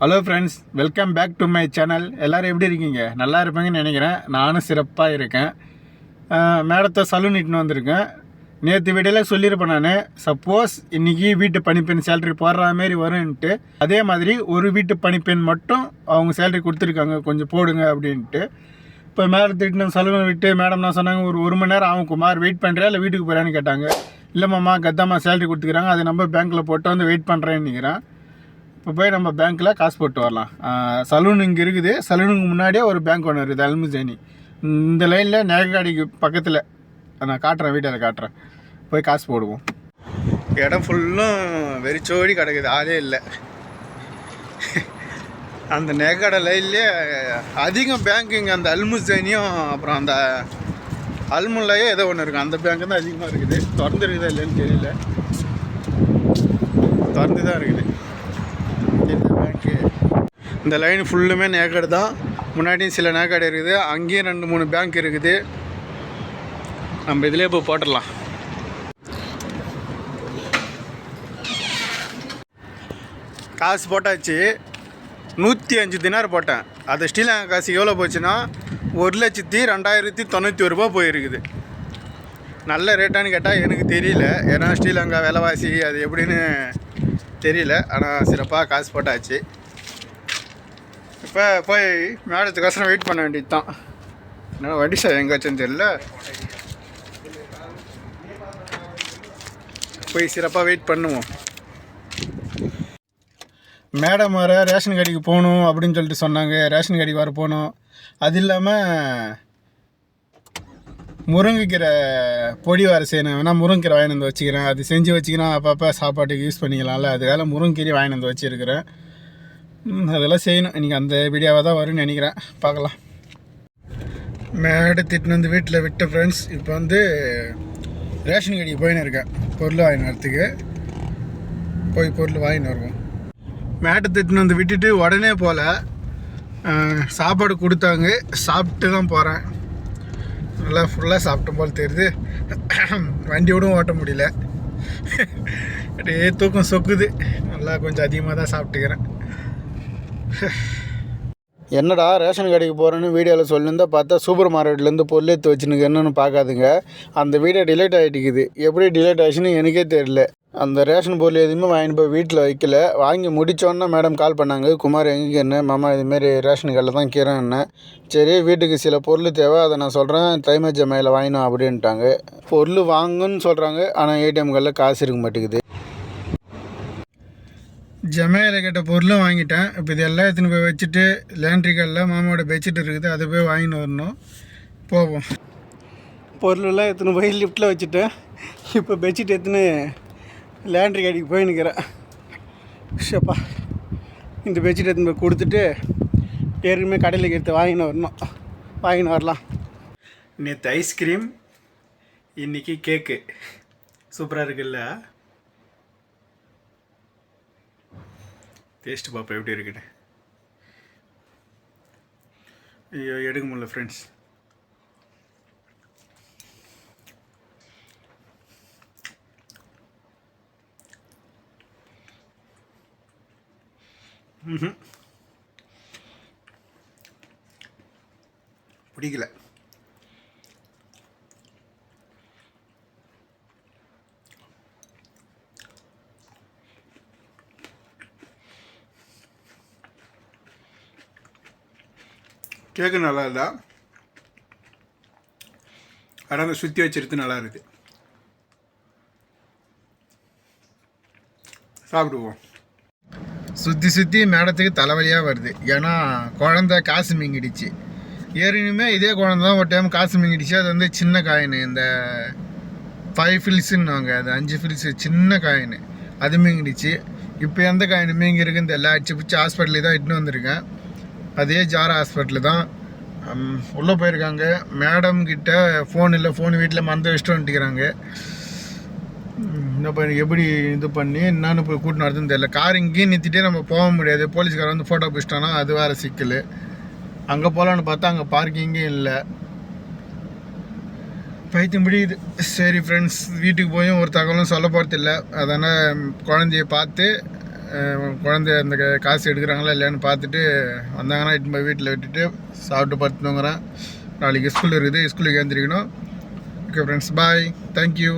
Hello friends welcome back to my channel எல்லோரும் எப்படி இருக்கீங்க? நல்லா இருப்பீங்கன்னு நினைக்கிறேன். நானும் சிறப்பாக இருக்கேன். மேடத்தை சலூன் இட்டுன்னு வந்திருக்கேன். நேற்று வீடியோவில் சொல்லியிருப்பேன் நான். சப்போஸ் இன்றைக்கி வீட்டு பணிப்பெண் சேலரி போடுற மாதிரி வரும்ன்ட்டு. அதே மாதிரி ஒரு வீட்டு பணிப்பெண் மட்டும் அவங்க சேலரி கொடுத்துருக்காங்க. கொஞ்சம் போடுங்க அப்படின்ட்டு. இப்போ மேடத்தை இட்டுன்னு சலூன் விட்டு மேடம் நான் சொன்னாங்க ஒரு ஒரு மணி நேரம் அவங்க குமார். வெயிட் பண்ணுறியா இல்லை வீட்டுக்கு போகிறான்னு கேட்டாங்க. இல்லைம்மாம்மா கத்தாம்மா சேலரி கொடுத்துக்கிறாங்க. அதை நம்ம பேங்க்கில் போட்டு வந்து வெயிட் பண்ணுறேன்னு நினைக்கிறேன். இப்போ போய் நம்ம பேங்க்கில் காசு போட்டு வரலாம். சலூன் இங்கே இருக்குது. சலூனுக்கு முன்னாடியே ஒரு பேங்க் ஒன்று இருக்குது அல்முசேனி இந்த லைனில் நகைக்காடிக்கு பக்கத்தில். நான் காட்டுறேன் வீட்டில் காட்டுறேன். போய் காசு போடுவோம். இடம் ஃபுல்லும் வெறிச்சோடி கிடக்குது. ஆளே இல்லை. அந்த நகைக்கடை லைன்லேயே அதிகம் பேங்க்குங்க அந்த அல்முசேனியும் அப்புறம் அந்த அல்முல்லையே ஏதோ ஒன்று இருக்குது அந்த பேங்க் தான் அதிகமாக இருக்குது. திறந்துருக்குதா இல்லைன்னு தெரியல. திறந்து தான் இருக்குது. தெரியுது பேங்க்கு இந்த லைன் ஃபுல்லுமே நேக்கடு தான். முன்னாடியும் சில நேக்காடு இருக்குது. அங்கேயும் ரெண்டு மூணு பேங்க் இருக்குது. நம்ம இதிலே போய் போட்டுடலாம். காசு போட்டாச்சு. நூற்றி அஞ்சு தினார் போட்டேன். அது ஸ்ரீலங்கா காசு எவ்வளோ போச்சுன்னா ஒரு லட்சத்தி ரெண்டாயிரத்தி தொண்ணூற்றி ஒரு ரூபா போயிருக்குது. நல்ல ரேட்டான்னு கேட்டால் எனக்கு தெரியல. ஏன்னா ஸ்ரீலங்கா விலைவாசி அது எப்படின்னு தெரியல ஆனால் சிறப்பாக காசு போட்டாச்சு. இப்போ போய் மேடத்துக்கோசரம் வெயிட் பண்ண வேண்டியது தான் என்ன வண்டி சார் எங்காச்சுன்னு தெரியல. போய் சிறப்பாக வெயிட் பண்ணுவோம். மேடம் வர ரேஷன் கடைக்கு போகணும் அப்படின்னு சொல்லிட்டு சொன்னாங்க. ரேஷன் கடைக்கு வர போகணும். அது இல்லாமல் முருங்கைக்கீரை பொடி வர செய்யணும். வேணால் முருங்கைக்கீரை வாங்கிட்டு வந்து வச்சுக்கிறேன். அது செஞ்சு வச்சுக்கினா அப்பப்போ சாப்பாட்டுக்கு யூஸ் பண்ணிக்கலாம்ல. அதுக்காக முருங்கைக்கீரை வாங்கிட்டு வந்து வச்சுருக்கிறேன். அதெல்லாம் செய்யணும். இன்றைக்கி அந்த வீடியோவாக தான் வரும்னு நினைக்கிறேன். பார்க்கலாம். மேடு திட்டுன்னு வந்து வீட்டில் விட்ட ஃப்ரெண்ட்ஸ் இப்போ வந்து ரேஷன் கடைக்கு போயின்னு இருக்கேன். பொருள் வாங்கின்னு வரத்துக்கு போய் பொருள் வாங்கின்னு வருவோம். மேட்டை திட்டுன்னு வந்து விட்டுட்டு உடனே போகல சாப்பாடு கொடுத்தாங்க. சாப்பிட்டு தான் போகிறேன் நல்லா ஃபுல்லாக சாப்பிட்ட போல் தெரியுது. வண்டி ஓட்ட முடியல. அப்படியே தூக்கம் சொக்குது. நல்லா கொஞ்சம் அதிகமாக தான் சாப்பிட்டுக்கிறேன். என்னடா ரேஷன் கடைக்கு போகிறேன்னு வீடியோவில் சொல்லியிருந்தால் பார்த்தா சூப்பர் மார்க்கெட்லேருந்து பொருள் எடுத்து வச்சுனுக்கு என்னன்னு பார்க்காதுங்க. அந்த வீடியோ டிலேட் ஆகிட்டுக்குது எப்படி டிலேட் ஆச்சுன்னு எனக்கே தெரியல. அந்த ரேஷன் பொருள் எதுவுமே வாங்கிட்டு போய் வீட்டில் வைக்கல. வாங்கி முடித்தோன்னே மேடம் கால் பண்ணாங்க. குமார் எங்கே என்ன? மாமா இதுமாரி ரேஷன் கடையில் தான் கீரைன்னு சரி வீட்டுக்கு சில பொருள் தேவை அதை நான் சொல்கிறேன் தைமஜ மேலே வாங்கினோம் அப்படின்ட்டாங்க. பொருள் வாங்குன்னு சொல்கிறாங்க ஆனால் ஏடிஎம் கார்டில் காசு இருக்க மாட்டேங்குது. ஜமையில் கேட்ட பொருளும் வாங்கிட்டேன். இப்போ இது எல்லாம் எடுத்துன்னு போய் வச்சுட்டு லேண்ட்ரி கார்டில் மாமாவோட பெட்ஷீட் இருக்குது. அதை போய் வாங்கின்னு வரணும். போவோம். பொருளெல்லாம் எடுத்துன்னு போய் லிஃப்ட்டில் வச்சுட்டேன். இப்போ பெட்ஷீட் எடுத்துன்னு லேண்ட்ரி கடைக்கு போய் நிற்கிறேன் ஷப்பா இந்த பெட்ஷீட் எடுத்து கொடுத்துட்டு ஏற்கனவே கடையில் எடுத்து வாங்கின்னு வரணும். வாங்கின்னு வரலாம். நேற்று ஐஸ்கிரீம் இன்றைக்கி கேக்கு சூப்பராக இருக்குல்ல? டேஸ்ட் பார்ப்போம் எப்படி இருக்குன்னு. ஐயோ எடுக்க முடியல ஃப்ரெண்ட்ஸ் பிடிக்கல. கேக்கு நல்லா இருந்தா அடங்க சுற்றி வச்சிருக்கு நல்லா இருக்குது சாப்பிடுவோம். சுற்றி சுற்றி மேடத்துக்கு தலைவலியாக வருது. ஏன்னா குழந்த காசு மீங்கிடுச்சு. ஏறினுமே இதே குழந்த தான் ஒரு டைம் காசு மீங்கிடுச்சு. அது வந்து சின்ன காயின் இந்த ஃபைவ் ஃபில்ஸுன்னுவாங்க அது அஞ்சு ஃபில்ஸு சின்ன காயின் அது மீங்கிடுச்சு. இப்போ எந்த காயின் மீங்கி இருக்குன்னு தெரியல. அடிச்சு பிடிச்சி ஹாஸ்பிட்டலே தான் இட்டுன்னு வந்திருக்கேன். அதே ஜாரா ஹாஸ்பிட்டல் தான். உள்ளே போயிருக்காங்க. மேடம் கிட்ட ஃபோன் இல்லை. ஃபோன் வீட்டில் மறந்து வச்சுட்டு வந்துட்டுக்கிறாங்க என்ன பண்ணி எப்படி இது பண்ணி என்னன்னு போய் கூட்டு நடத்துன்னு தெரியல. கார் இங்கேயும் நிறுத்திட்டே நம்ம போக முடியாது. போலீஸ்காரன் வந்து ஃபோட்டோ பிடிச்சிட்டானா அது வேறு சிக்கல். அங்கே போகலான்னு பார்த்தா அங்கே பார்க்கிங்கே இல்லை. பைத்தியம் முடியுது சரி ஃப்ரெண்ட்ஸ் வீட்டுக்கு போயும் ஒரு தகவலும் சொல்ல போகிறது இல்லை. அதனால் குழந்தைய பார்த்து குழந்தைய அந்த க- காசு எடுக்கிறாங்களா இல்லையான்னு பார்த்துட்டு வந்தாங்கன்னா இட்டு போய் வீட்டில் விட்டுட்டு சாப்பிட்டு படுத்துனுங்கிறேன். நாளைக்கு ஸ்கூல் இருக்குது. ஸ்கூலுக்கு ஏந்திரிக்கணும் okay friends bye thank you